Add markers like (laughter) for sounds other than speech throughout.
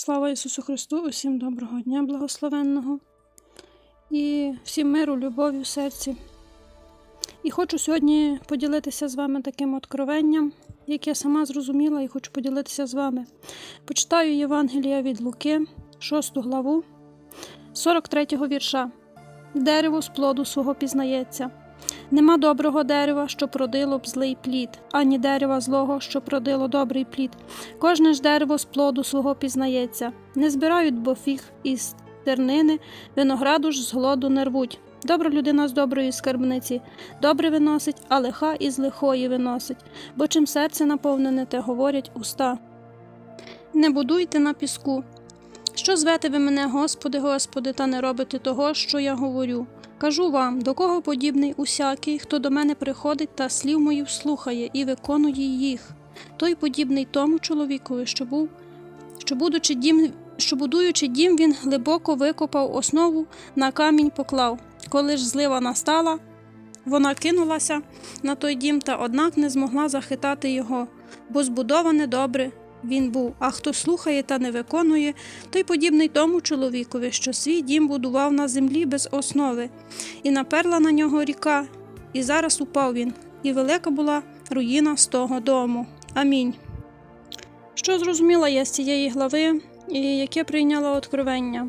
Слава Ісусу Христу, усім доброго дня, благословенного і всім миру, любові в серці. І хочу сьогодні поділитися з вами таким откровенням, яке я сама зрозуміла і хочу поділитися з вами. Почитаю Євангелія від Луки, 6 главу, 43 вірша. Дерево з плоду свого пізнається. Нема доброго дерева, що продило б злий плід, ані дерева злого, що продило добрий плід. Кожне ж дерево з плоду свого пізнається. Не збирають бо фіг із тернини, винограду ж з голоду не рвуть. Добра людина з доброї скарбниці добре виносить, а лиха із лихої виносить, бо чим серце наповнене, те говорять уста. Не будуйте на піску. Що звете ви мене, Господи, Господи, та не робите того, що я говорю? Кажу вам, до кого подібний усякий, хто до мене приходить та слів моїх слухає і виконує їх. Той подібний тому чоловікові, що був, що будучи дім, що будуючи дім, він глибоко викопав основу, на камінь поклав. Коли ж злива настала, вона кинулася на той дім, та однак не змогла захитати його, бо збудоване добре він був. А хто слухає та не виконує, той подібний тому чоловікові, що свій дім будував на землі без основи, і наперла на нього ріка, і зараз упав він, і велика була руїна з того дому. Амінь. Що зрозуміла я з цієї глави, і яке прийняла откровення?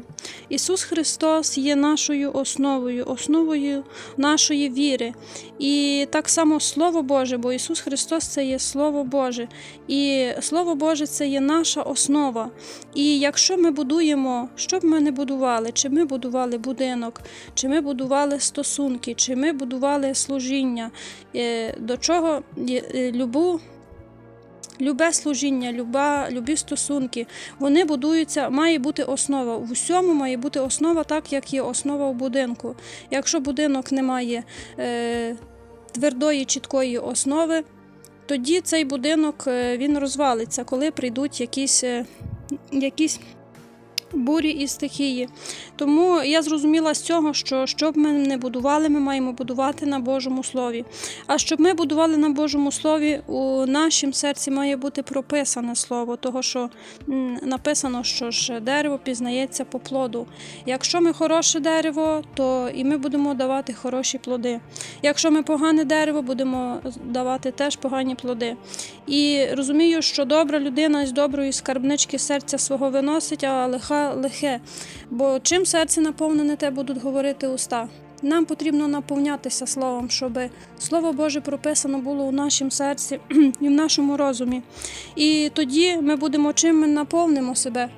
Ісус Христос є нашою основою, основою нашої віри. І так само Слово Боже, бо Ісус Христос це є Слово Боже. І Слово Боже це є наша основа. І якщо ми будуємо, що б ми не будували, чи ми будували будинок, чи ми будували стосунки, чи ми будували служіння, е, до чого е, любу. Любе служіння, люба, любі стосунки, вони будуються, має бути основа. В усьому має бути основа, так як є основа в будинку. Якщо будинок не має е, твердої, чіткої основи, тоді цей будинок е, він розвалиться, коли прийдуть якісь, е, якісь бурі і стихії. Тому я зрозуміла з цього, що щоб ми не будували, ми маємо будувати на Божому Слові. А щоб ми будували на Божому Слові, у нашому серці має бути прописане слово, того що написано, що ж дерево пізнається по плоду. Якщо ми хороше дерево, то і ми будемо давати хороші плоди. Якщо ми погане дерево, будемо давати теж погані плоди. І розумію, що добра людина з доброї скарбнички серця свого виносить, а лиха лихе. Бо чим серце наповнене, те будуть говорити уста. Нам потрібно наповнятися словом, щоб Слово Боже прописано було у нашому серці (clears throat) і в нашому розумі. І тоді ми будемо чим ми наповнимо себе.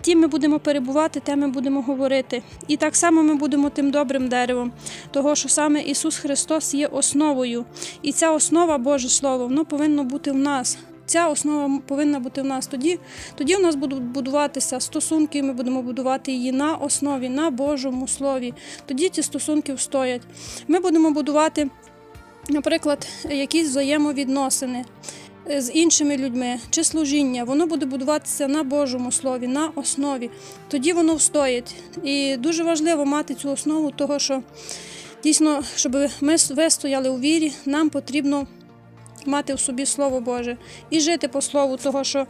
Ті ми будемо перебувати, те ми будемо говорити. І так само ми будемо тим добрим деревом, того що саме Ісус Христос є основою. І ця основа, Боже Слово, воно повинно бути в нас. Ця основа повинна бути в нас. Тоді, тоді в нас будуть будуватися стосунки, ми будемо будувати її на основі, на Божому Слові. Тоді ці стосунки встоять. Ми будемо будувати, наприклад, якісь взаємовідносини з іншими людьми чи служіння, воно буде будуватися на Божому Слові, на основі. Тоді воно встоїть. І дуже важливо мати цю основу, того що дійсно, щоб ми вистояли у вірі, нам потрібно мати в собі Слово Боже і жити по слову, того, що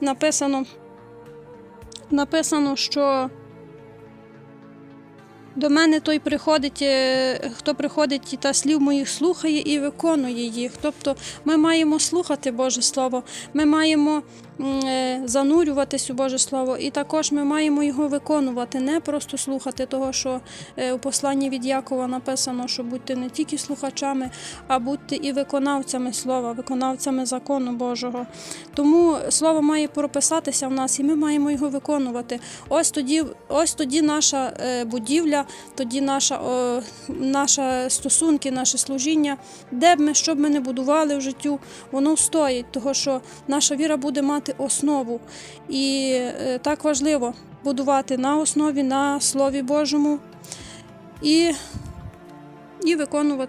написано, написано, що до мене той приходить, е, хто приходить та слів моїх слухає і виконує їх. Тобто ми маємо слухати Боже Слово, ми маємо е, занурюватись у Боже Слово, і також ми маємо його виконувати, не просто слухати того, що е, у посланні від Якова написано, що будьте не тільки слухачами, а будьте і виконавцями слова, виконавцями закону Божого. Тому слово має прописатися в нас, і ми маємо його виконувати. Ось тоді, ось тоді наша е, тоді наша, о, наша стосунки, наше служіння, де б ми що б ми не будували в життю, воно стоїть, того що наша віра буде мати основу. І е, так важливо будувати на основі, на Слові Божому і, і виконувати.